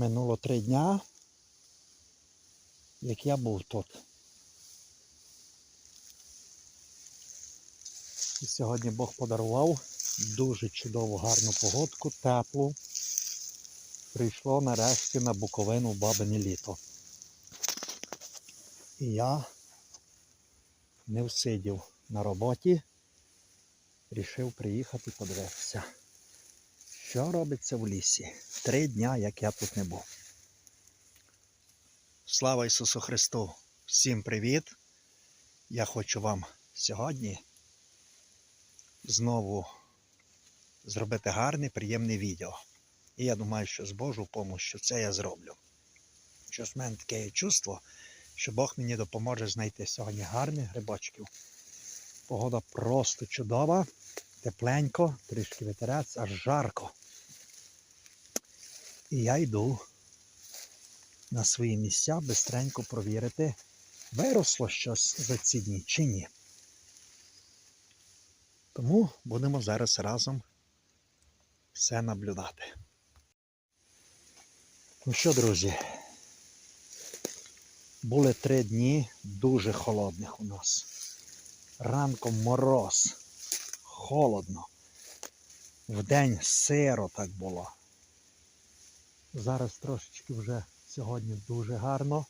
Минуло три дня, як я був тут. І сьогодні Бог подарував дуже чудову гарну погодку, теплу. Прийшло нарешті на Буковину бабине літо. І я не всидів на роботі, рішив приїхати подивитися, що робиться в лісі. Три дня, як я тут не був. Слава Ісусу Христу! Всім привіт! Я хочу вам сьогодні знову зробити гарне, приємне відео. І я думаю, що з Божою допомогою це я зроблю. Щось в мене таке є чувство, що Бог мені допоможе знайти сьогодні гарних грибочків. Погода просто чудова, тепленько, трішки вітерець, аж жарко. І я йду на свої місця бистренько провірити, виросло щось за ці дні чи ні. Тому будемо зараз разом все наблюдати. Ну що, друзі, були три дні дуже холодних у нас. Ранком мороз, холодно. Вдень сиро так було. Зараз трошечки вже сьогодні дуже гарно.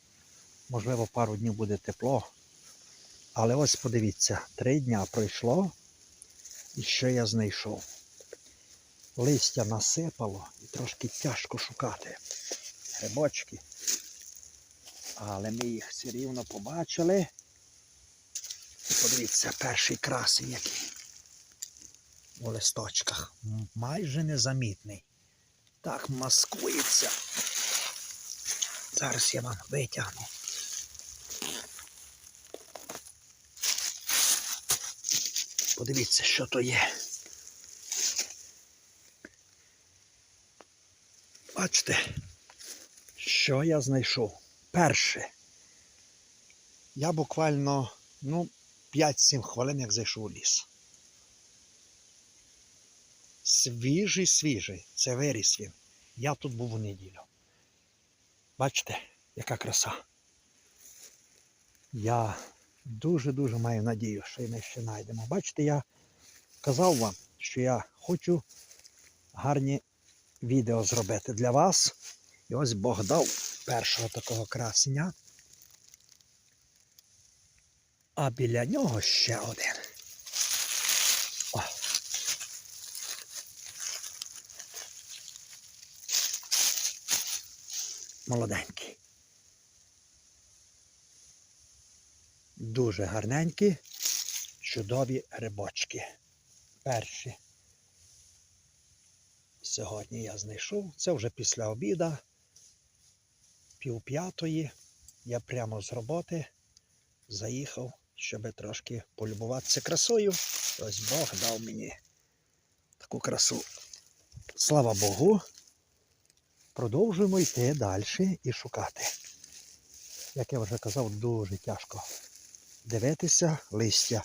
Можливо, пару днів буде тепло. Але ось подивіться, три дня пройшло. І що я знайшов? Листя насипало і трошки тяжко шукати. Грибочки. Але ми їх все рівно побачили. І подивіться, перший красень який. У листочках. Майже незамітний. Так маскується. Зараз я вам витягну. Подивіться, що то є. Бачите, що я знайшов? Перше. Я буквально ну, 5-7 хвилин як зайшов у ліс. Свіжий, свіжий. Це виріс він. Я тут був у неділю. Бачите, яка краса. Я дуже-дуже маю надію, що ми ще знайдемо. Бачите, я казав вам, що я хочу гарні відео зробити для вас. І ось Бог дав першого такого красення. А біля нього ще один. О. Молоденький. Дуже гарненькі, чудові рибочки. Перші. Сьогодні я знайшов. Це вже після обіда, пів п'ятої. Я прямо з роботи заїхав, щоб трошки полюбуватися красою. Ось Бог дав мені таку красу. Слава Богу. Продовжуємо йти далі і шукати. Як я вже казав, дуже тяжко дивитися, листя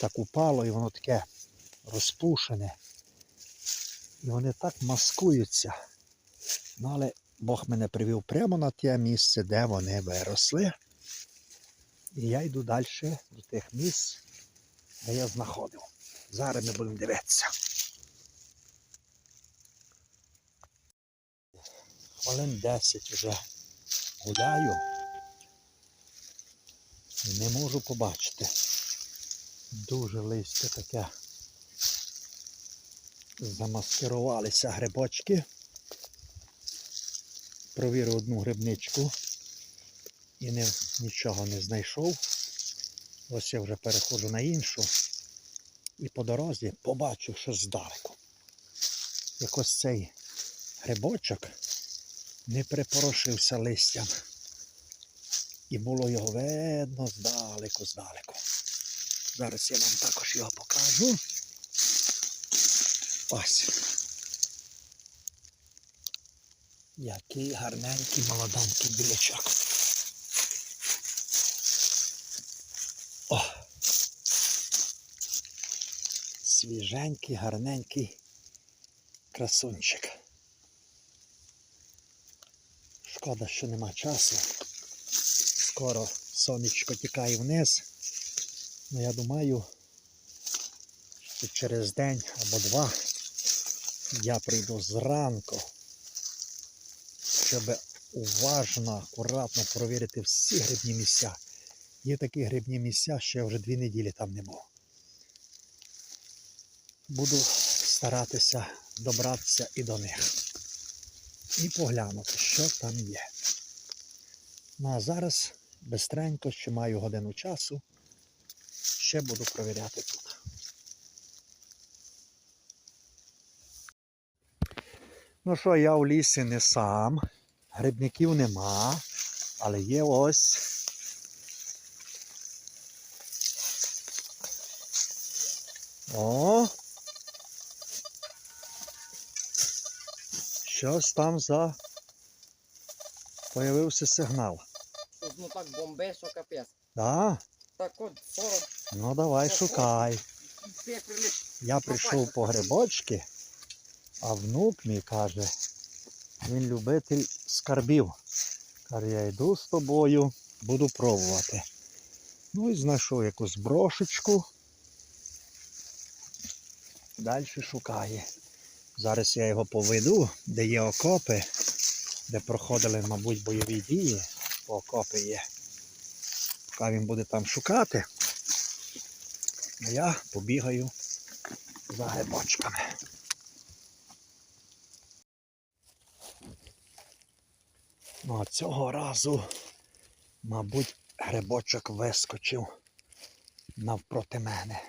так упало і воно таке розпушене. І вони так маскуються. Ну, але Бог мене привів прямо на те місце, де вони виросли. І я йду далі до тих місць, де я знаходив. Зараз ми будемо дивитися. Хвилин 10 вже гуляю і не можу побачити. Дуже листя таке. Замаскирувалися грибочки. Провірив одну грибничку і не, нічого не знайшов. Ось я вже переходжу на іншу. І по дорозі побачив щось здалеку. Якось цей грибочок не припорошився листям. І було його видно здалеку, здалеку. Зараз я вам також його покажу. Ось. Який гарненький молоденький білячок. О! Свіженький, гарненький красунчик. Шкода, що нема часу. Скоро сонечко тікає вниз. Ну я думаю, що через день або два я прийду зранку, щоб уважно, акуратно провірити всі грибні місця. Є такі грибні місця, що я вже дві неділі там не був. Буду старатися добратися і до них. І поглянути, що там є. Ну а зараз бистренько, ще маю годину часу, ще буду провіряти тут. Ну що, я в лісі не сам, грибників нема, але є ось. О! Щось там за. Появився сигнал. Ну так бомбе, що капець. Да? Так от 40 Ну давай шукай. Я прийшов по грибочки, а внук мій каже, він любитель скарбів. Каже, я йду з тобою, буду пробувати. Ну і знайшов якусь брошечку. Далі шукає. Зараз я його поведу, де є окопи, де проходили, мабуть, бойові дії. Бо окопи є. Поки він буде там шукати, а я побігаю за грибочками. Ну, а цього разу, мабуть, грибочок вискочив навпроти мене.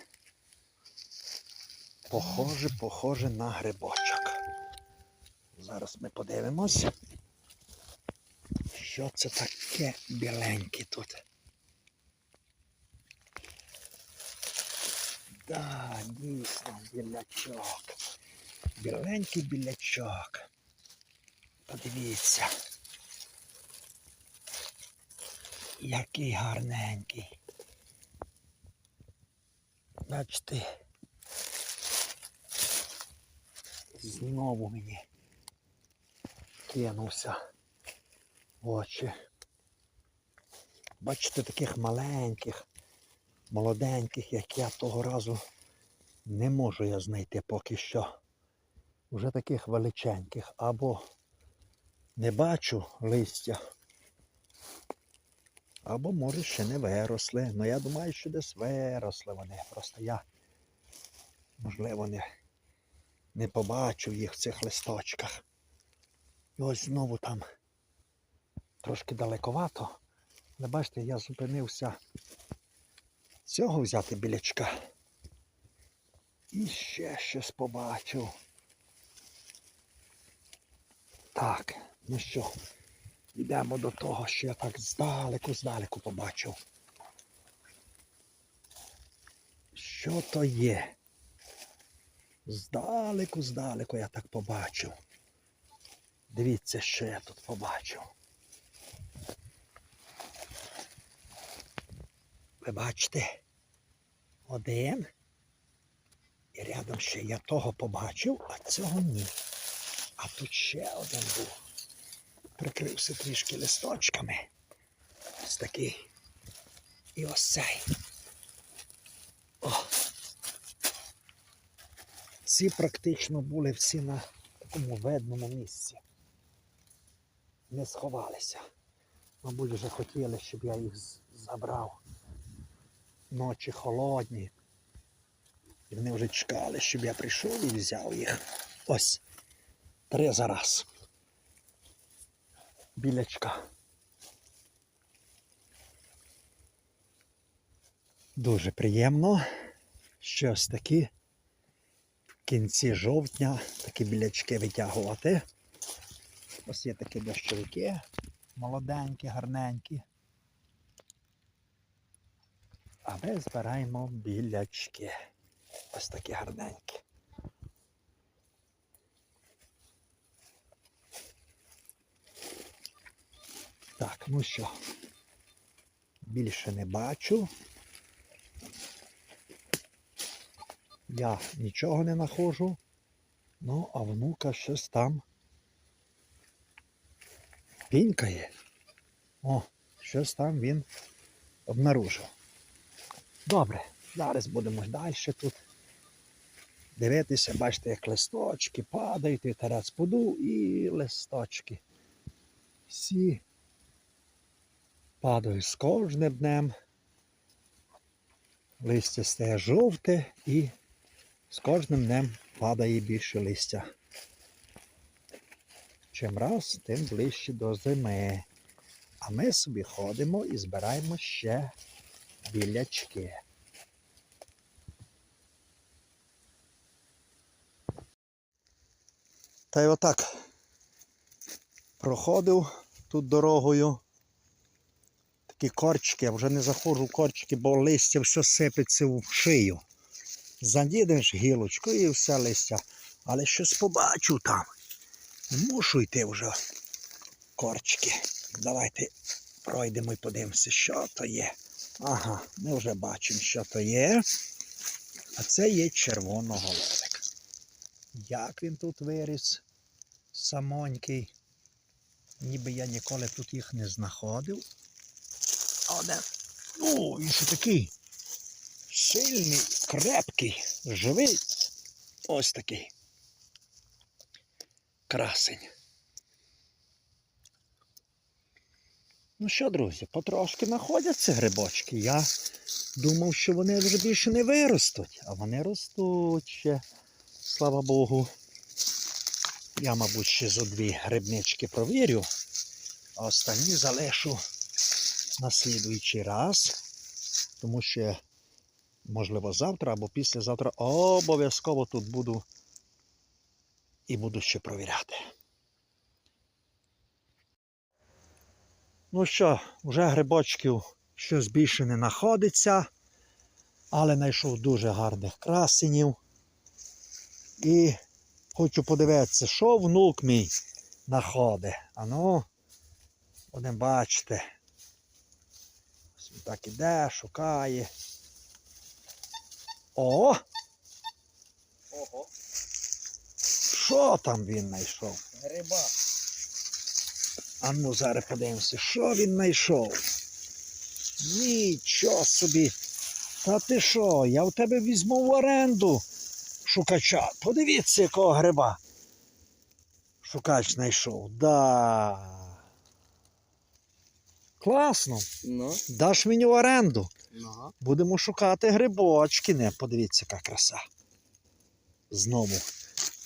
Похоже, похоже на грибочок. Зараз ми подивимось, що це таке біленьке тут. Да, дійсно, білячок. Біленький білячок. Подивіться. Який гарненький. Бачите. Знову мені кинувся в очі. Бачите, таких маленьких, молоденьких, як я того разу не можу я знайти поки що. Уже таких величеньких. Або не бачу листя, або може ще не виросли. Ну я думаю, що десь виросли вони. Просто я, можливо, не, не побачив їх в цих листочках. І ось знову там трошки далековато. Але бачите, я зупинився цього взяти білячка. І ще щось побачив. Так, ну що, йдемо до того, що я так здалеку, здалеку побачив. Що то є? Здалеку, здалеку я так побачив. Дивіться, що я тут побачив. Ви бачите? Один. І рядом ще я того побачив, а цього ні. А тут ще один був. Прикрився трішки листочками. Ось такий. І ось цей. О. Ці практично були всі на такому видному місці. Не сховалися. Мабуть, вже хотіли, щоб я їх забрав. Ночі холодні. І вони вже чекали, щоб я прийшов і взяв їх. Ось. Три зараз. Білячка. Дуже приємно. Щось такі в кінці жовтня такі білячки витягувати. Ось є такі дощовики, молоденькі, гарненькі. А ми збираємо білячки. Ось такі гарненькі. Так, ну що, більше не бачу. Я нічого не знаходжу. Ну, а внука щось там Пінькає. О, щось там він обнаружив. Добре, зараз будемо далі тут дивитися, бачите, як листочки падають, вітерець подув і листочки. Всі падають з кожним днем. Листя стає жовте і з кожним днем падає більше листя. Чим раз, тим ближче до зими. А ми собі ходимо і збираємо ще білячки. Та й отак проходив тут дорогою. Такі корчики, я вже не заходжу в корчики, бо листя все сипеться в шию. Задідеш гілочку і все листя. Але щось побачу там. Мушу йти вже в корчики. Давайте пройдемо і подивимося, що то є. Ага, ми вже бачимо, що то є. А це є червоноголовик. Як він тут виріс, самонький. Ніби я ніколи тут їх не знаходив. Але, ну, він ще такий сильний, крепкий, живий. Ось такий. Красень. Ну що, друзі, потрошки знаходяться грибочки. Я думав, що вони вже більше не виростуть, а вони ростуть ще, слава Богу. Я, мабуть, ще зо дві грибнички провірю, а останні залишу на слідуючий раз, тому що, можливо, завтра або післязавтра обов'язково тут буду і буду ще провіряти. Ну що, вже грибочків щось більше не знаходиться, але знайшов дуже гарних красенів. І хочу подивитися, що внук мій знаходить. А ну, будемо бачити. Ось так іде, шукає. О! Ого, Що там він знайшов? гриба. А ну зараз подивимося, що він знайшов. Нічого собі. Та ти що, я в тебе візьму в оренду шукача. Подивіться, якого гриба. Шукач знайшов. Да. Класно. Ну, Даш мені в оренду. ну. Будемо шукати грибочки. Не, подивіться, яка краса. Знову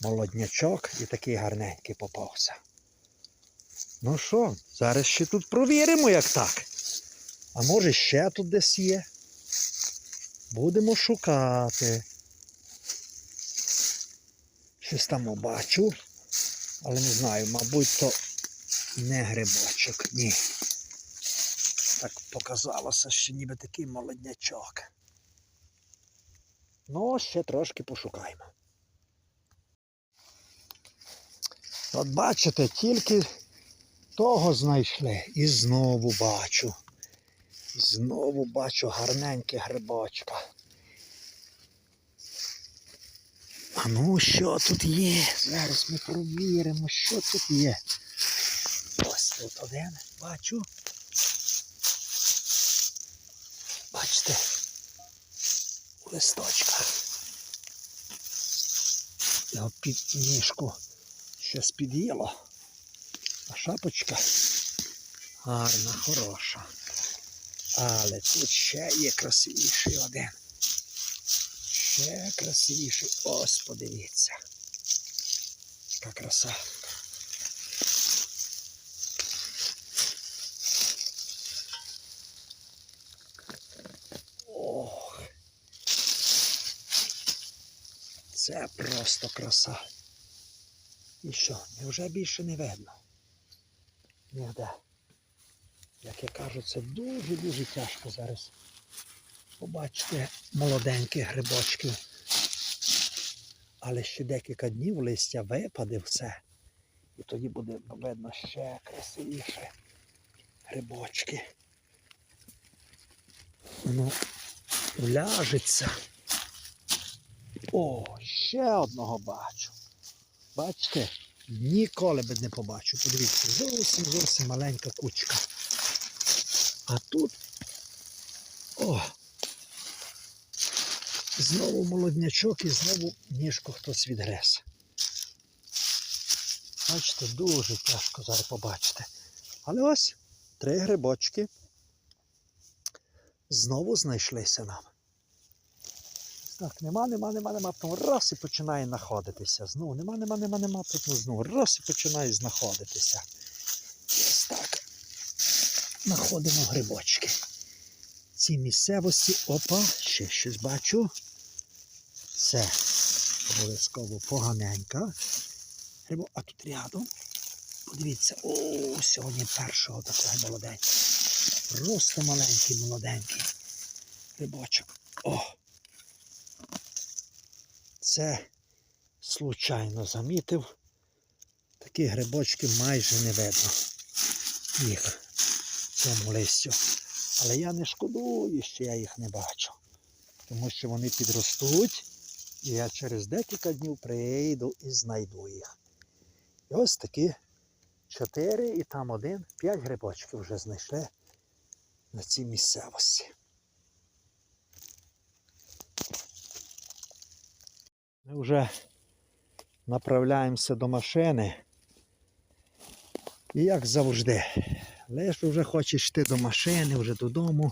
молоднячок і такий гарненький попався. Ну що, зараз ще тут провіримо, як так. А може ще тут десь є. Будемо шукати. Щось там побачу. Але не знаю, мабуть, то не грибочок. Ні. Так показалося, що ніби такий молоднячок. Ну, ще трошки пошукаємо. От бачите, тільки того знайшли і знову бачу. Знову бачу гарненьке грибочка. А ну що тут є? Зараз ми провіримо, що тут є. Ось тут один бачу. Бачите, у листочках. Його під ніжку щось під'їло. А шапочка гарна, хороша. Але тут ще є красивіший один. Ще красивіший. Ось подивіться. Яка краса. Ох. Це просто краса. І що, невже більше не видно? Ніде. Як я кажу, це дуже-дуже тяжко зараз побачити молоденьких грибочків. Але ще декілька днів листя випаде все. І тоді буде видно ще красивіше грибочки. Ну, ляжеться. О, ще одного бачу. Бачите, ніколи би не побачив. Подивіться, зовсім зовсім маленька кучка. А тут. О! Знову молоднячок і знову ніжку хтось відгрес. Бачите, дуже тяжко зараз побачити. Але ось три грибочки знову знайшлися нам. Так, нема, нема, нема, нема. Потім раз і починає знаходитися. Знову нема, нема, нема, нема. Потім знову раз і починає знаходитися. Ось так. Знаходимо грибочки. Ці місцевості. Опа, ще щось бачу. Це обов'язково поганенька. Грибо, а тут рядом. Подивіться, о, сьогодні першого такого молоденького. Просто маленький, молоденький. Грибочок. О! Це случайно замітив. Такі грибочки майже не видно. Їх цьому листю. Але я не шкодую, що я їх не бачу. Тому що вони підростуть, і я через декілька днів прийду і знайду їх. І ось такі чотири і там один, п'ять грибочків вже знайшли на цій місцевості. Ми вже направляємося до машини. І як завжди, лиш вже хочеш йти до машини, вже додому.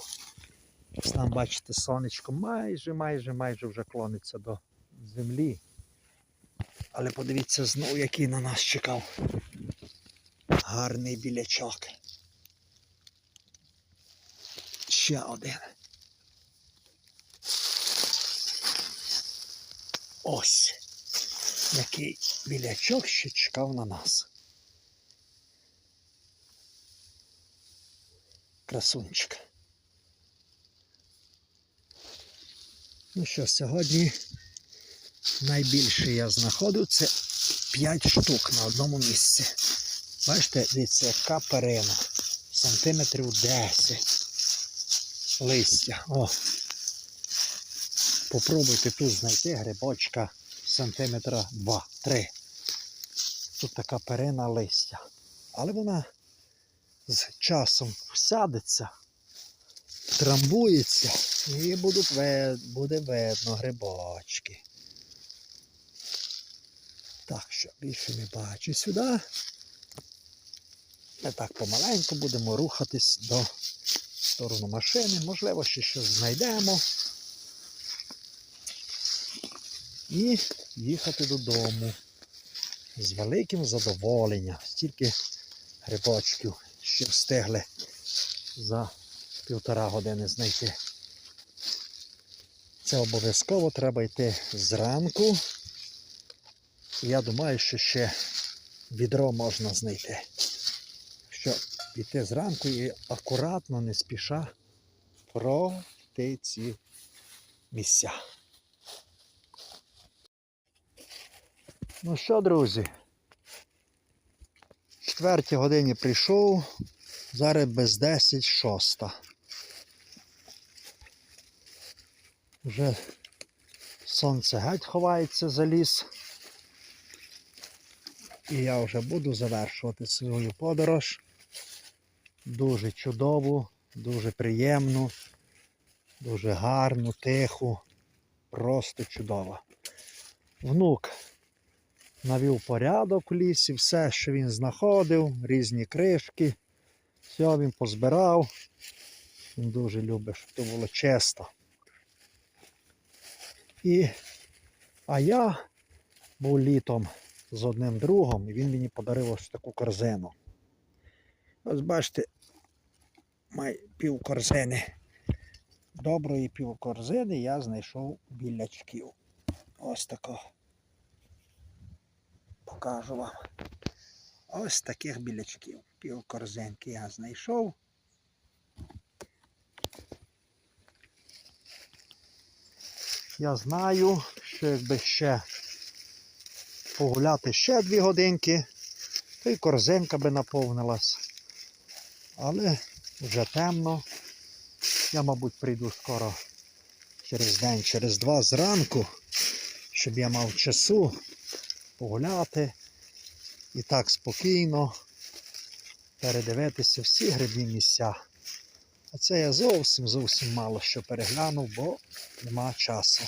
Ось Там, бачите, сонечко майже, майже, майже вже клониться до землі. Але подивіться знову, який на нас чекав. Гарний білячок. Ще один. Ось. Який білячок ще чекав на нас. Красунчик. Ну що, сьогодні найбільше я знаходив це 5 штук на одному місці. Бачите, дивіться, яка перина. Сантиметрів 10 листя. О. Попробуйте тут знайти грибочка сантиметра 2-3. Тут така перина листя. Але вона з часом всядеться, трамбується і буде видно грибочки. Так що більше не бачу сюди. Ми так помаленьку будемо рухатись до сторону машини. Можливо, ще щось знайдемо. І їхати додому з великим задоволенням. Стільки грибочків ще встигли за півтора години знайти. Це обов'язково треба йти зранку. Я думаю, що ще відро можна знайти. Що піти зранку і акуратно, не спіша пройти ці місця. Ну що, друзі? В четвертій годині прийшов, зараз без 10 шоста. Вже сонце геть ховається за ліс. І я вже буду завершувати свою подорож. Дуже чудову, дуже приємну, дуже гарну, тиху, просто чудово. Внук навів порядок у лісі, все, що він знаходив, різні кришки, все він позбирав. Він дуже любить, щоб то було чисто. І, а я був літом з одним другом, і він мені подарив ось таку корзину. Ось бачите, май пів корзини. Доброї пів корзини я знайшов білячків. Ось такого. Покажу вам. Ось таких білячків. Пів корзинки я знайшов. Я знаю, що якби ще погуляти ще дві годинки, то й корзинка би наповнилась. Але вже темно. Я, мабуть, прийду скоро через день, через два зранку, щоб я мав часу погуляти і так спокійно передивитися всі грибні місця. А це я зовсім зовсім мало що переглянув, бо нема часу.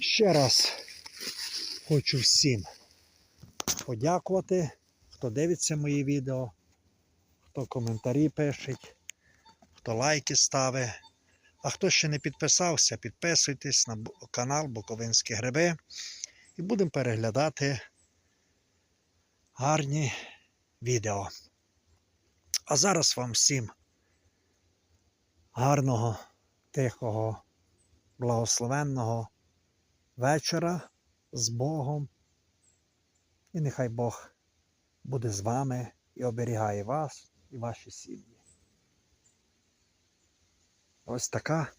Ще раз хочу всім подякувати, хто дивиться мої відео, хто коментарі пишеть, хто лайки ставить. А хто ще не підписався, підписуйтесь на канал Буковинські Гриби і будемо переглядати гарні відео. А зараз вам всім гарного, тихого, благословенного вечора з Богом. І нехай Бог буде з вами і оберігає вас і ваші сім'ї. Ось така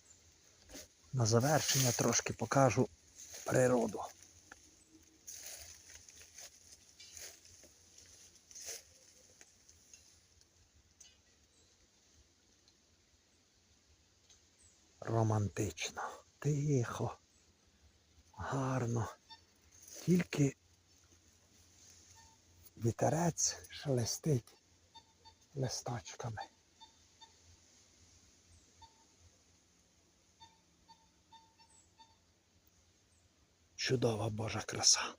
на завершення трошки покажу природу. Романтично, тихо, гарно. Тільки вітерець шелестить листочками. Чудова Божа краса.